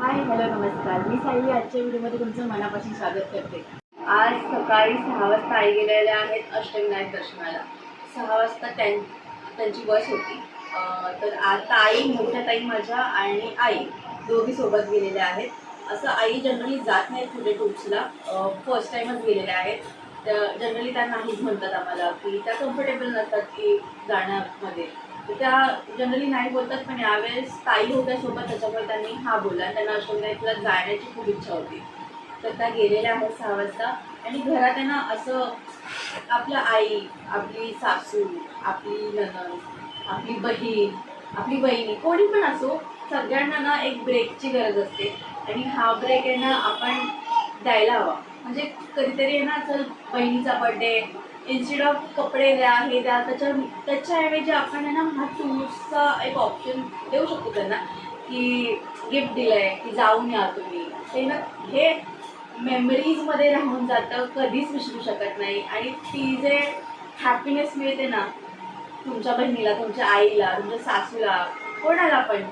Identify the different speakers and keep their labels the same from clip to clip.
Speaker 1: Hi hello नमस्कार. मी साई आजच्या व्हिडिओमध्ये तुमचं मनापासून स्वागत करते. आज सकाळी सहा वाजता आई गेलेल्या आहेत अष्टविनायक दर्शनाला. सहा वाजता त्यां त्यांची बस होती. तर आता आई मोठ्या ताई माझ्या आणि आई दोघी सोबत गेलेल्या आहेत. असं आई जनरली जात नाहीत कुठे टूर्सला. फर्स्ट टाईमच गेलेल्या आहेत. तर जनरली त्या नाहीच म्हणतात आम्हाला की त्या कम्फर्टेबल नसतात की जाण्यामध्ये. त्या जनरली नाही बोलतात पण यावेळेस ताई होत्या सोबत त्याच्यामुळे त्यांनी हा बोलला. त्यांना अशोकनाथला जाण्याची खूप इच्छा होती. तर त्या गेलेल्या आहेत सहा वाजता. आणि घरात आहे ना असं आपलं आई आपली सासू आपली ननद आपली बहीण आपली बहिणी कोणी पण असो सगळ्यांना ना एक ब्रेकची गरज असते. आणि हा ब्रेक आहे ना आपण द्यायला हवा. म्हणजे कधीतरी आहे ना चल बहिणीचा बर्थडे इन्स्टेड ऑफ कपडे द्या हे द्या त्याच्या त्याच्याऐवजी आपण आहे ना हा टूर्सचा एक ऑप्शन देऊ शकतो त्यांना की गिफ्ट दिलं आहे की जाऊन या तुम्ही. ते ना हे मेमरीजमध्ये राहून जातं कधीच विसरू शकत नाही. आणि ती जे हॅपीनेस मिळते ना तुमच्या बहिणीला तुमच्या आईला तुमच्या सासूला कोणाला पण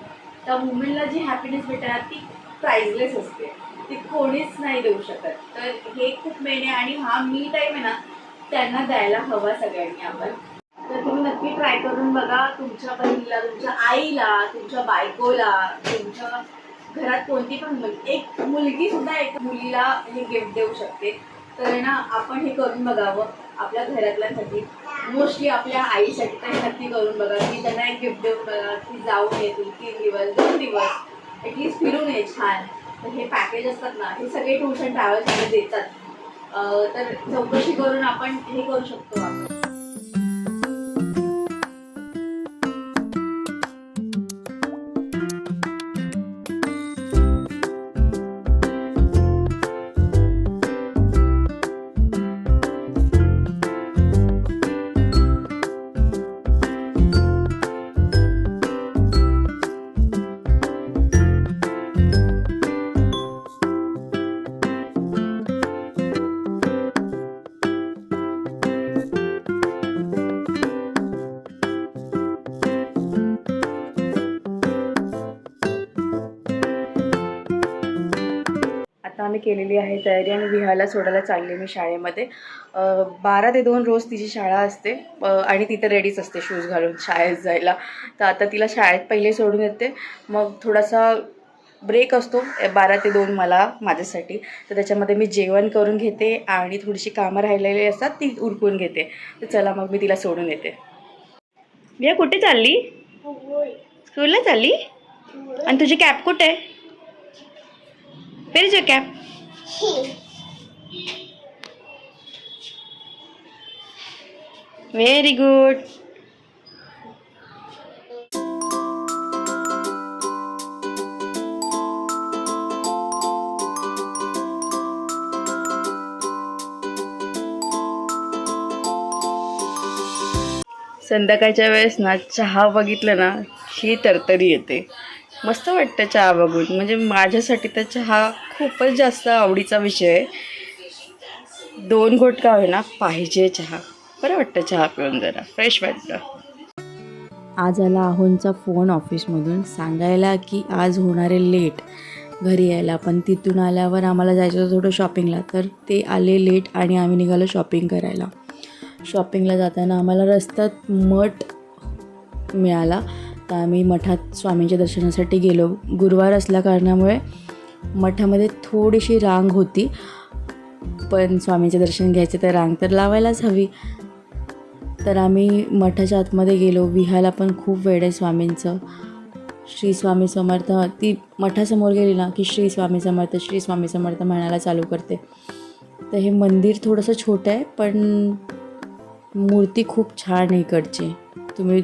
Speaker 1: त्या वुमेनला जी हॅपीनेस भेटणार ती प्राइजलेस असते. ती कोणीच नाही देऊ शकत. तर हे खूप मेन आहे. आणि हा मी टाईम आहे ना त्यांना द्यायला हवा सगळ्यांनी आपण. तर तुम्ही नक्की ट्राय करून बघा तुमच्या बहिणीला तुमच्या आईला तुमच्या बायकोला तुमच्या घरात कोणती पण मुलगी एक मुलगी सुद्धा एक मुलीला हे गिफ्ट देऊ शकते. तर ना आपण हे करून बघावं. आपल्या घरातल्यांसाठी मोस्टली आपल्या आईसाठी तर नक्की करून बघा की त्यांना एक गिफ्ट देऊन बघा की जाऊन येतील तीन दिवस दोन दिवस. ॲटलीस्ट फिरून ये छान. तर हे पॅकेज असतात ना हे सगळे टूर्स अँड ट्रॅव्हल्समध्ये देतात. तर चौकशी करून आपण हे करू शकतो. मी केलेली आहे तयारी आणि विहायला सोडायला चालली मी शाळेमध्ये. बारा ते दोन रोज तिची शाळा असते आणि तिथं रेडीच असते शूज घालून शाळेत जायला. तर आता तिला शाळेत पहिले सोडून येते. मग थोडासा ब्रेक असतो बारा ते दोन मला माझ्यासाठी. तर त्याच्यामध्ये मी जेवण करून घेते आणि थोडीशी कामं राहिलेली असतात ती उरकून घेते. तर चला मग मी तिला सोडून येते. या कुठे चालली? स्कूलला चालली? आणि तुझी कॅप कुठे? आहे Where cap your? Very good. संध्याकाळच्या वेळेस ना चहा बघितलं ना ही तरतरी येते मस्त वाटतं चहा बघून म्हणजे माझ्यासाठी तर चहा खूपच जास्त आवडीचा विषय आहे. दोन घोट का होईना पाहिजे चहा. बरं वाटतं चहा पिऊन जरा. फ्रेश वाटतं.
Speaker 2: आज आला आहोंचा फोन ऑफिसमधून सांगायला की आज होणारे लेट घरी यायला. पण तिथून आल्यावर आम्हाला जायचं होतं थोडं शॉपिंगला तर ते आले लेट आणि आम्ही निघालो शॉपिंग करायला. शॉपिंगला जाताना आम्हाला रस्त्यात मठ मिळाला. तर आम्ही मठात स्वामींच्या दर्शनासाठी गेलो. गुरुवार असल्या कारणामुळे मठामध्ये थोडीशी रांग होती. पण स्वामींचे दर्शन घ्यायचे तर रांग तर लावायलाच हवी. तर आम्ही मठाच्या आतमध्ये गेलो. विहायला पण खूप वेळ आहे स्वामींचं. श्री स्वामी समर्थ ती मठासमोर गेली ना की श्री स्वामी समर्थ श्री स्वामी समर्थ म्हणायला चालू करते. तर हे मंदिर थोडंसं छोटं आहे पण मूर्ती खूप छान आहे इकडची. तुम्ही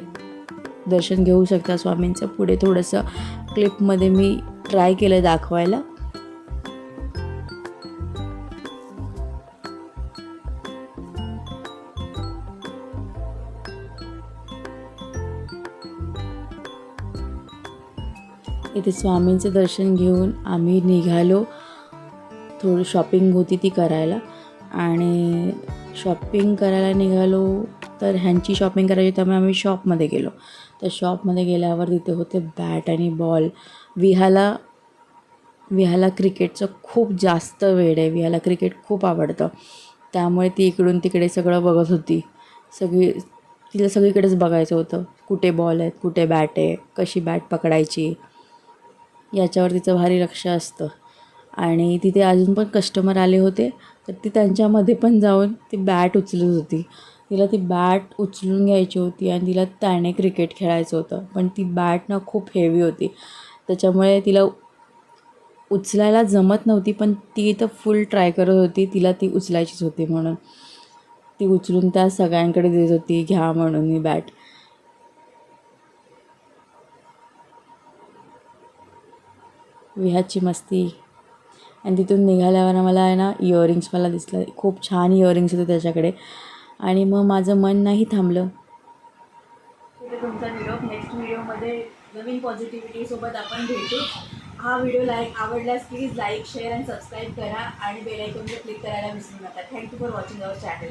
Speaker 2: दर्शन घेऊ शकता स्वामींचं. पुढे थोडंसं क्लिपमध्ये मी ट्राय केलं दाखवायला. इथे स्वामींचं दर्शन घेऊन आम्ही निघालो. थोडी शॉपिंग होती ती करायला. आणि शॉपिंग करायला निघालो तर ह्यांची शॉपिंग करायची त्यामुळे आम्ही शॉपमध्ये गेलो. तर शॉपमध्ये गेल्यावर तिथे होते बॅट आणि बॉल विहाला विहाला क्रिकेटचं खूप जास्त वेड आहे. विहाला क्रिकेट खूप आवडतं. त्यामुळे ती इकडून तिकडे सगळं बघत होती. सगळी तिला सगळीकडेच बघायचं होतं. कुठे बॉल आहेत कुठे बॅट आहे कशी बॅट पकडायची याच्यावर तिचं भारी लक्ष असतं. आणि तिथे अजून पण कस्टमर आले होते तर ती त्यांच्यामध्ये पण जाऊन ती बॅट उचलत होती. तिला ती बॅट उचलून घ्यायची होती आणि तिला त्याने क्रिकेट खेळायचं होतं. पण ती बॅट ना खूप हेवी होती. त्याच्यामुळे तिला उचलायला जमत नव्हती पण ती तर फुल ट्राय करत होती. तिला ती उचलायचीच होती म्हणून. ती उचलून त्या सगळ्यांकडे देत होती घ्या म्हणून मी बॅट विहाची मस्ती. आणि तिथून निघाल्यावर मला आहे ना इयरिंग्स मला दिसलं. खूप छान इयरिंग्स होते त्याच्याकडे. आणि मग माझं मन नाही थांबलं.
Speaker 1: तुमचा निरोप नेक्स्ट व्हिडिओमध्ये नवीन पॉझिटिव्हिटी सोबत आपण भेटू. हा व्हिडिओ लाईक आवडल्यास प्लीज लाईक शेअर आणि सबस्क्राईब करा. आणि बेल क्लिक करायला विसरू नका. Thank you for watching our channel